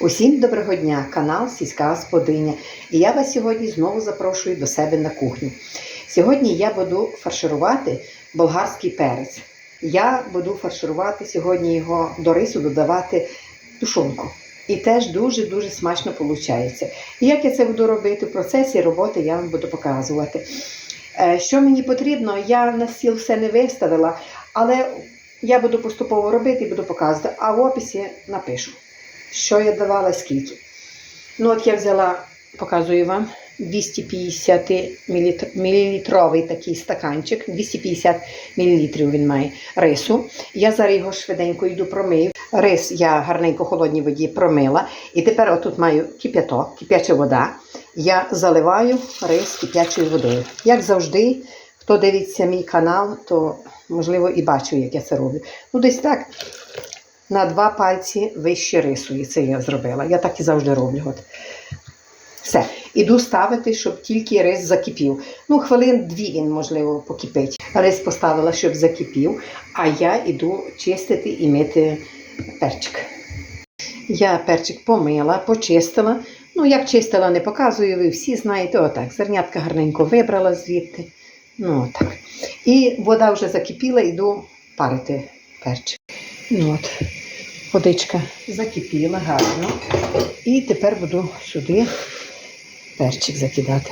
Усім доброго дня, канал Сільська Господиня. І я вас сьогодні знову запрошую до себе на кухню. Сьогодні я буду фарширувати болгарський перець. Я буду фарширувати сьогодні його до рису додавати тушонку. І теж дуже-дуже смачно виходить. І як я це буду робити в процесі роботи, я вам буду показувати. Е, Що мені потрібно, я на стіл все не виставила, але я буду поступово робити і буду показувати, а в описі напишу що я давала скільки. Ну, от я взяла, показую вам, 250 мілілітровий такий стаканчик, 250 мл він має рису. Я зараз його швиденько йду промию. Рис я гарненько холодній воді промила. І тепер отут маю кип'яток, кип'яча вода. Я заливаю рис кип'ячою водою. Як завжди, хто дивиться мій канал, то можливо і бачу, як я це роблю. Ну, десь так на два пальці вище рису. Це я зробила. Я так і завжди роблю. От. Все. Іду ставити, щоб тільки рис закипів. Ну, хвилин дві він, можливо, покипить. Рис поставила, щоб закипів, а я іду чистити і мити перчик. Я перчик помила, почистила. Ну, як чистила, не показую, ви всі знаєте, отак. Зернятка гарненько вибрала звідти. Ну, отак. І вода вже закипіла, іду парити перчик. Ну от, водичка закипіла гарно. І тепер буду сюди перчик закидати.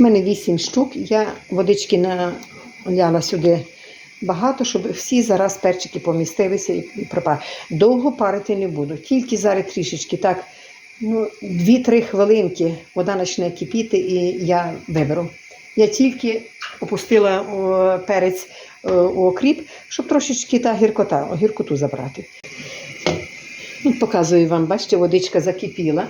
У мене 8 штук. Я водички наляла сюди багато, щоб всі зараз перчики помістилися і пропали. Довго парити не буду. Тільки зараз трішечки так, ну, 2-3 хвилинки вода почне кипіти і я виберу. Я тільки опустила перець у окріп, щоб трошечки та гіркота, гіркоту забрати. Показую вам, бачите, водичка закипіла.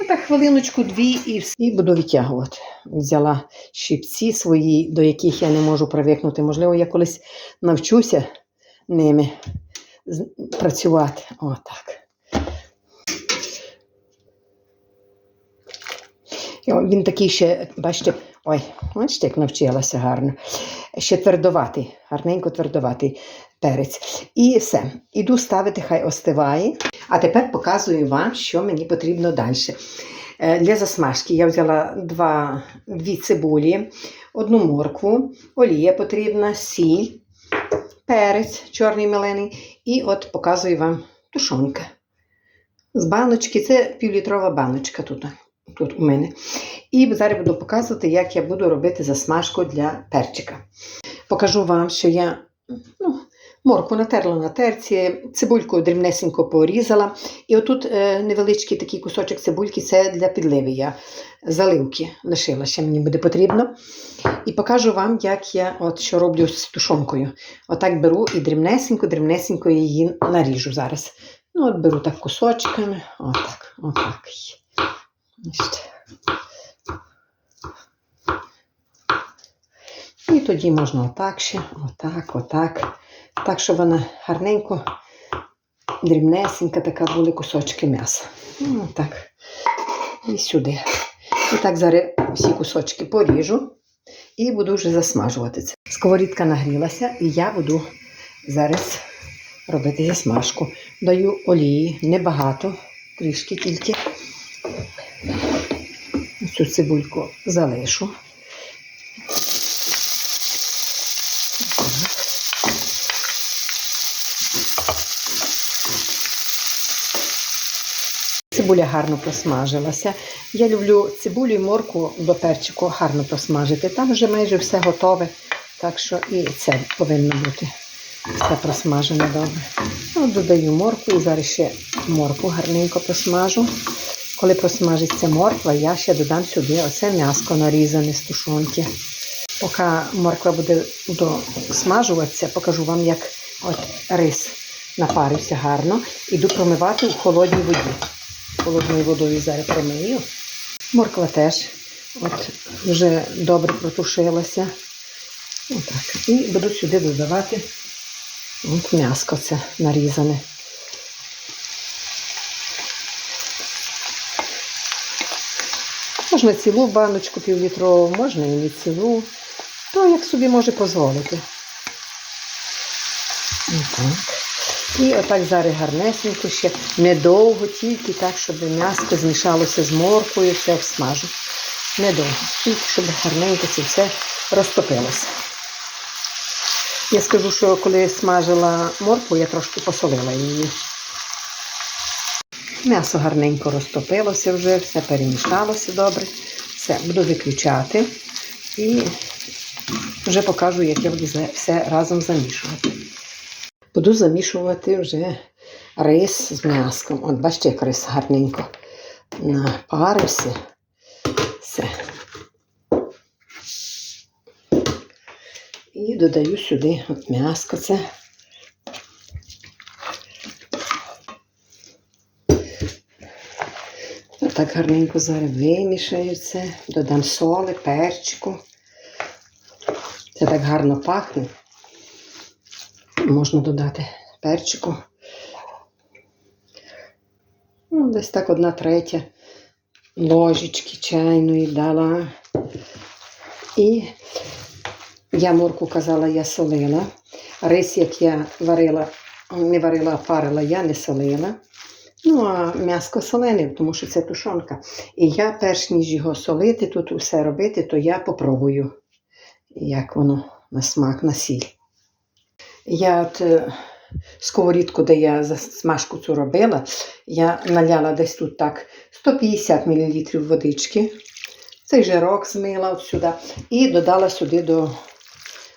Ну, так, хвилиночку-дві і все. І буду витягувати. Взяла щипці свої, до яких я не можу привикнути. Можливо, я колись навчуся ними працювати. Отак. Він такий ще, бачите, ой, бачите, як навчилася гарно. Ще твердоватий, гарненько твердоватий перець. І все. Іду ставити, хай остиває. А тепер показую вам, що мені потрібно далі. Е, Для засмажки я взяла два, дві цибулі, одну моркву, олія потрібна, сіль, перець чорний мелений. І от показую вам тушонка. З баночки, це півлітрова баночка тут, тут у мене. І зараз буду показувати, як я буду робити засмажку для перчика. Покажу вам, що я ну, морку натерла на терці, цибульку дрібнесенько порізала. І отут е, невеличкий такий кусочок цибульки це для підливи. Я заливки лишила, ще мені буде потрібно. І покажу вам, як я от що роблю з тушонкою. Отак беру і дрібнесенько, дрібнесенько її наріжу зараз. Ну, от беру так кусочками. Отак, отак. Бачите. І тоді можна отак ще, отак, отак. Так, щоб вона гарненько, дрібнесенька така були кусочки м'яса. Ну, так. І сюди. І так зараз всі кусочки поріжу і буду вже засмажувати це. Сковорідка нагрілася, і я буду зараз робити засмажку. Даю олії, небагато, трішки тільки. Цю цибульку залишу. Цибуля гарно просмажилася. Я люблю цибулю і морку до перчику гарно просмажити. Там вже майже все готове, так що і це повинно бути все просмажене добре. Ну, додаю морку і зараз ще морку гарненько просмажу. Коли просмажиться морква, я ще додам сюди оце м'яско нарізане з тушонки. Поки морква буде смажуватися, покажу вам, як от рис напарився гарно. Іду промивати у холодній воді. Холодною водою зараз промию. Морква теж от вже добре протушилася. Отак. І буду сюди додавати от м'яско це нарізане. Можна цілу баночку півлітрову, можна і не цілу. То як собі може дозволити. І отак зараз гарнесенько ще недовго, тільки так, щоб м'яско змішалося з морквою, все всмажу. Недовго, тільки щоб гарненько це все розтопилося. Я скажу, що коли смажила моркву, я трошки посолила її. М'ясо гарненько розтопилося вже, все перемішалося добре. Все, буду виключати і вже покажу, як я буду все разом замішувати. Буду замішувати вже рис з м'яском. От бачите, як рис гарненько напарився. Все. І додаю сюди от м'яско це. Так гарненько зараз вимішаю це, додам соли, перчику. Це так гарно пахне. Можна додати перчику. Ну, десь так одна третя ложечки чайної дала. І я морку казала, я солила. Рис, як я варила, не варила, а парила, я не солила. Ну, а м'яско солене, тому що це тушонка. І я, перш ніж його солити, тут усе робити, то я попробую, як воно на смак, на сіль. Я от е, сковорідку, де я смажку цю робила, я наляла десь тут так 150 мл водички. Цей жирок змила от сюди. І додала сюди до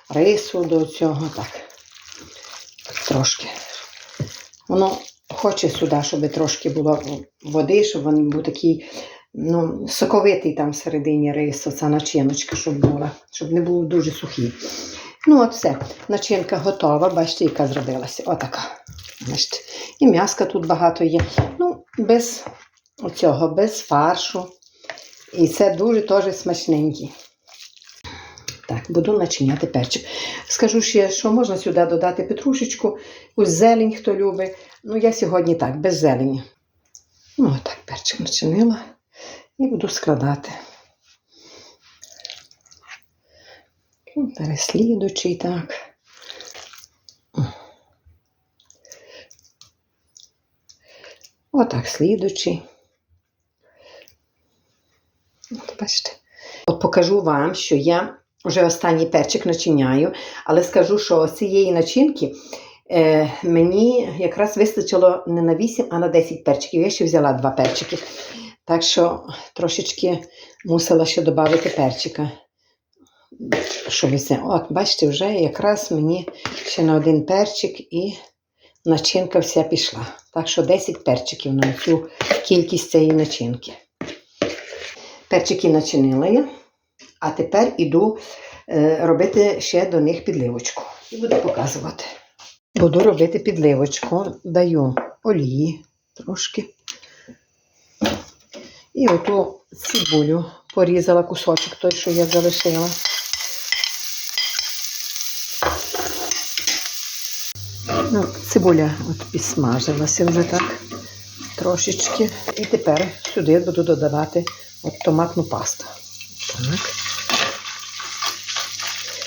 рису, до цього так. Трошки. Воно хоче сюди, щоб трошки було води, щоб він був такий ну, соковитий там всередині рису, ця начиночка, щоб була, щоб не був дуже сухий. Ну, от все. Начинка готова, бачите, яка зробилася. Отака. Бачите. І м'яска тут багато є. Ну, без оцього, без фаршу. І це дуже теж смачненький. Так, буду начиняти перчик. Скажу ще, що можна сюди додати петрушечку, ось зелень, хто любить. Ну, я сьогодні так, без зелені. Ну, отак перчик начинила і буду складати. Ну, Переслідуючий так. Отак, слідучий. От бачите. От покажу вам, що я вже останній перчик начиняю, але скажу, що цієї начинки е, мені якраз вистачило не на 8, а на 10 перчиків. Я ще взяла два перчики. Так що трошечки мусила ще додати перчика. Щоб це. От, бачите, вже якраз мені ще на один перчик і начинка вся пішла. Так що 10 перчиків на цю кількість цієї начинки. Перчики начинила я, а тепер іду е, робити ще до них підливочку. І буду показувати. Буду робити підливочку, даю олії трошки. І оту цибулю порізала кусочок той, що я залишила. Ну, цибуля от підсмажилася вже так трошечки. І тепер сюди буду додавати от томатну пасту. Так.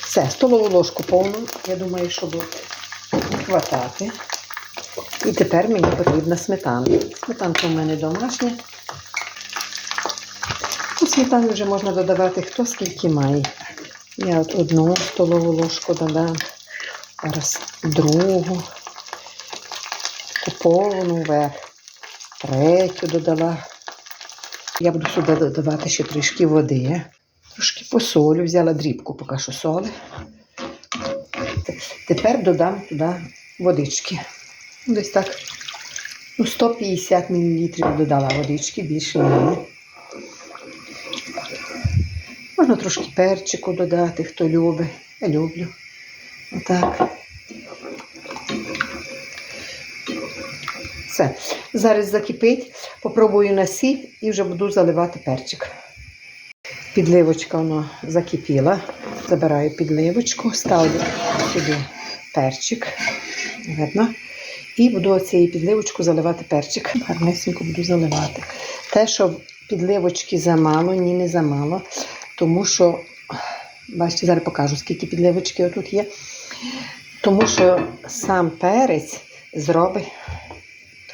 Все, столову ложку повну, я думаю, що буде хватати. І тепер мені потрібна сметана. Сметанка у мене домашня. У сметану вже можна додавати хто скільки має. Я от одну столову ложку додам, зараз другу, повну вверх, третю додала. Я буду сюди додавати ще трішки води. Трошки посолю, взяла дрібку, поки що соли. Тепер додам туди водички. Десь так ну, 150 мл додала водички, більше не. Можна трошки перчику додати, хто любить. Я люблю. Отак. Все. Зараз закипить, попробую на і вже буду заливати перчик. Підливочка воно закипіла. Забираю підливочку, ставлю сюди перчик. Видно. І буду цією підливочку заливати перчик. Гарнесенько буду заливати. Те, що підливочки замало, ні, не замало. Тому що, бачите, зараз покажу, скільки підливочки отут є. Тому що сам перець зробить.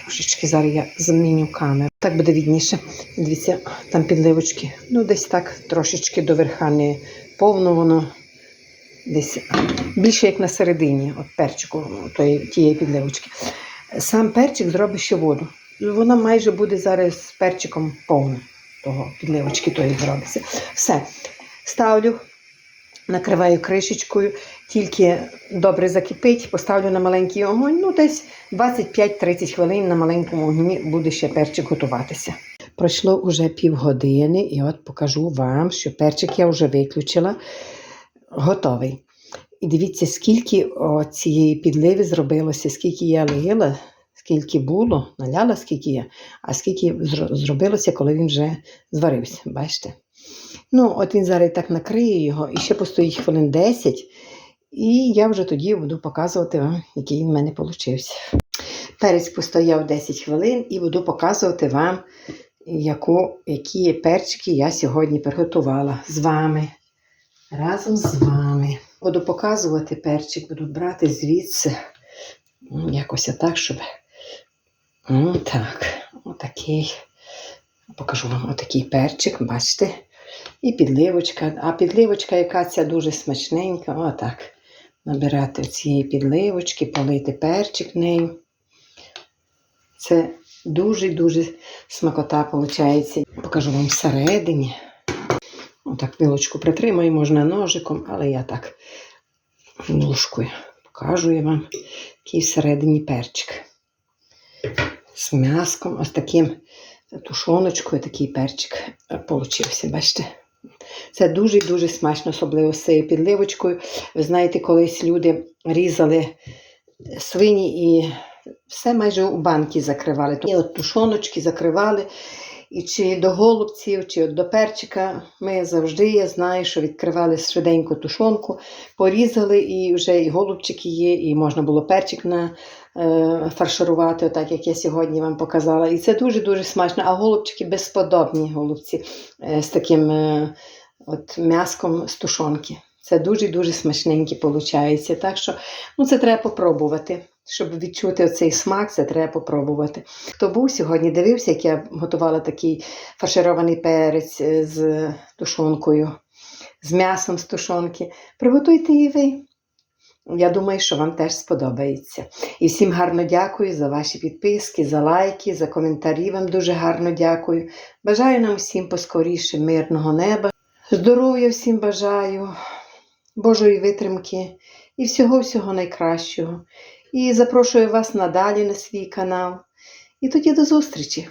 Трошечки зараз я зміню камеру. Так буде відніше. Дивіться, там підливочки. Ну, десь так трошечки до верха не повно воно. Десь більше як на середині, от перчику, тої, тієї підливочки. Сам перчик зробить ще воду. Вона майже буде зараз з перчиком повна того підливочки тої зробиться. Все. Ставлю, накриваю кришечкою, тільки добре закипить, поставлю на маленький огонь. Ну, десь 25-30 хвилин на маленькому огні буде ще перчик готуватися. Пройшло вже півгодини, і от покажу вам, що перчик я вже виключила, готовий. І дивіться, скільки цієї підливи зробилося, скільки я лила, скільки було, наляла, скільки я, а скільки зробилося, коли він вже зварився. Бачите? Ну, от він зараз так накриє його і ще постоїть хвилин 10, і я вже тоді буду показувати вам, який в мене получився. Перець постояв 10 хвилин і буду показувати вам, яку, які перчики я сьогодні приготувала з вами. Разом з вами. Буду показувати перчик, буду брати звідси. Якось отак, щоб. Так, отакий. Покажу вам отакий перчик, бачите? І підливочка. А підливочка, яка ця дуже смачненька. Отак. Набирати цієї підливочки, полити перчик нею. Це дуже-дуже смакота виходить. Покажу вам всередині. Отак вилочку притримаю, можна ножиком, але я так ложкою покажу я вам, який всередині перчик. З м'яском, ось таким тушоночкою такий перчик получився, бачите? Це дуже-дуже смачно, особливо з цією підливочкою. Ви знаєте, колись люди різали свині і все майже у банки закривали. І от тушоночки закривали. І чи до голубців, чи от до перчика ми завжди, я знаю, що відкривали швиденько тушонку, порізали, і вже і голубчики є, і можна було перчик на, е, фарширувати, отак як я сьогодні вам показала. І це дуже-дуже смачно. А голубчики безподобні голубці е, з таким е, от м'яском з тушонки. Це дуже-дуже смачненькі виходить. Так що ну, це треба попробувати. Щоб відчути оцей смак, це треба попробувати. Хто був сьогодні, дивився, як я готувала такий фарширований перець е, з тушонкою, з м'ясом з тушонки. Приготуйте і ви. Я думаю, що вам теж сподобається. І всім гарно дякую за ваші підписки, за лайки, за коментарі. Вам дуже гарно дякую. Бажаю нам всім поскоріше мирного неба. Здоров'я всім бажаю, Божої витримки і всього-всього найкращого. І запрошую вас надалі на свій канал. І тоді до зустрічі!